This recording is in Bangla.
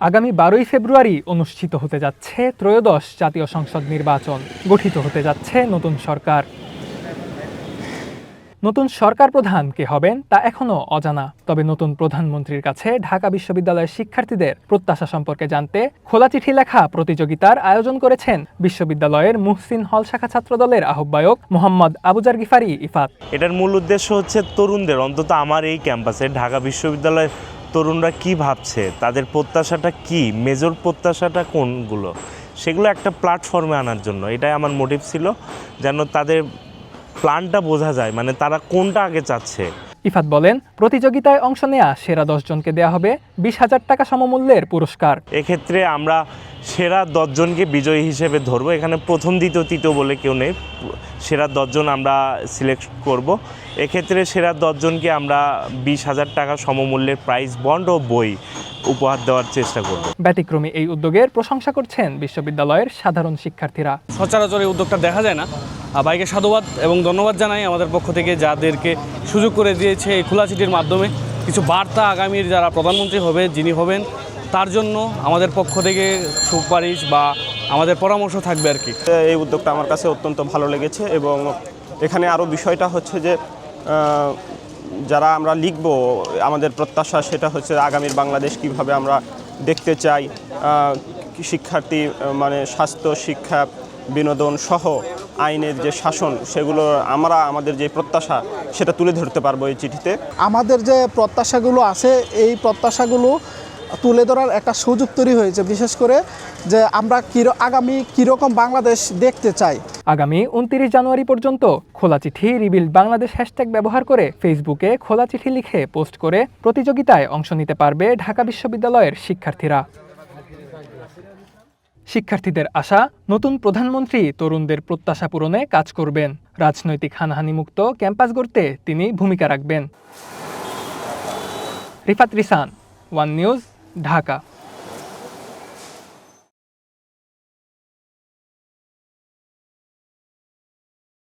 আগামী বারোই ফেব্রুয়ারি অনুষ্ঠিত হতে যাচ্ছে ত্রয়োদশ জাতীয় সংসদ নির্বাচন, গঠিত হতে যাচ্ছে নতুন সরকার। নতুন সরকার প্রধান কে হবেন তা এখনও অজানা, তবে নতুন প্রধানমন্ত্রীর কাছে ঢাকা বিশ্ববিদ্যালয়ের শিক্ষার্থীদের প্রত্যাশা সম্পর্কে জানতে খোলা চিঠি লেখা প্রতিযোগিতার আয়োজন করেছেন বিশ্ববিদ্যালয়ের মুহসিন হল শাখা ছাত্রদলের আহ্বায়ক মোহাম্মদ আবুজার গিফারি ইফাত। এটার মূল উদ্দেশ্য হচ্ছে তরুণদের, অন্তত আমার এই ক্যাম্পাসে ঢাকা বিশ্ববিদ্যালয়ের তরুণরা কি ভাবছে? তাদের প্রত্যাশাটা কি? মেজর প্রত্যাশাটা কোনগুলো? সেগুলো একটা প্ল্যাটফর্মে আনার জন্য। এটাই আমার মোটিভ ছিল, যেন তাদের প্ল্যানটা বোঝা যায়। মানে তারা কোনটা আগে চাচ্ছে? ইফাত বলেন প্রতিযোগিতায় অংশ নেয়া সেরা দশজনকে দেয়া হবে বিশ হাজার টাকা সমমূল্যের পুরস্কার। এক্ষেত্রে আমরা সেরা দশজনকে বিজয়ী হিসেবে ধরবো। এখানে প্রথম দ্বিতীয় তৃতীয় বলে কেউ নেই। সেরা দশজন আমরা সিলেক্ট করব। এক্ষেত্রে সেরা দশজনকে আমরা বিশ হাজার টাকা সমমূল্যের প্রাইজ বন্ড ও বই উপহার দেওয়ার চেষ্টা করব। ব্যতিক্রমী এই উদ্যোগের প্রশংসা করছেন বিশ্ববিদ্যালয়ের সাধারণ শিক্ষার্থীরা। সচরাচর এই উদ্যোগটা দেখা যায় না। ভাইকে সাধুবাদ এবং ধন্যবাদ জানাই আমাদের পক্ষ থেকে যাদেরকে সুযোগ করে দিয়েছে এই খোলা চিঠির মাধ্যমে। কিছু বার্তা আগামীর যারা প্রধানমন্ত্রী হবে, যিনি হবেন, তার জন্য আমাদের পক্ষ থেকে সুপারিশ বা আমাদের পরামর্শ থাকবে আর কি। এই উদ্যোগটা আমার কাছে অত্যন্ত ভালো লেগেছে এবং এখানে আরও বিষয়টা হচ্ছে যে যারা আমরা লিখব, আমাদের প্রত্যাশা সেটা হচ্ছে আগামীর বাংলাদেশ কীভাবে আমরা দেখতে চাই। শিক্ষার্থী মানে স্বাস্থ্য, শিক্ষা বিনোদন সহ আইনের যে শাসন সেগুলো আমরা আমাদের যে প্রত্যাশা সেটা তুলে ধরতে পারব এই চিঠিতে। আমাদের যে প্রত্যাশাগুলো আছে এই প্রত্যাশাগুলো তুলে ধরার একটা সুযোগ তৈরি হয়েছে। বিশেষ করে যে আমরা কির আগামী কীরকম বাংলাদেশ দেখতে চাই। আগামী উনত্রিশ জানুয়ারি পর্যন্ত খোলা চিঠি রিবিল বাংলাদেশ হ্যাশট্যাগ ব্যবহার করে ফেসবুকে খোলা চিঠি লিখে পোস্ট করে প্রতিযোগিতায় অংশ নিতে পারবে ঢাকা বিশ্ববিদ্যালয়ের শিক্ষার্থীরা। শিক্ষার্থীদের আশা, নতুন প্রধানমন্ত্রী তরুণদের প্রত্যাশা পূরণে কাজ করবেন। রাজনৈতিক হানাহানি মুক্ত ক্যাম্পাস গড়তে তিনি ভূমিকা রাখবেন। Rifat Risan, one news, Dhaka.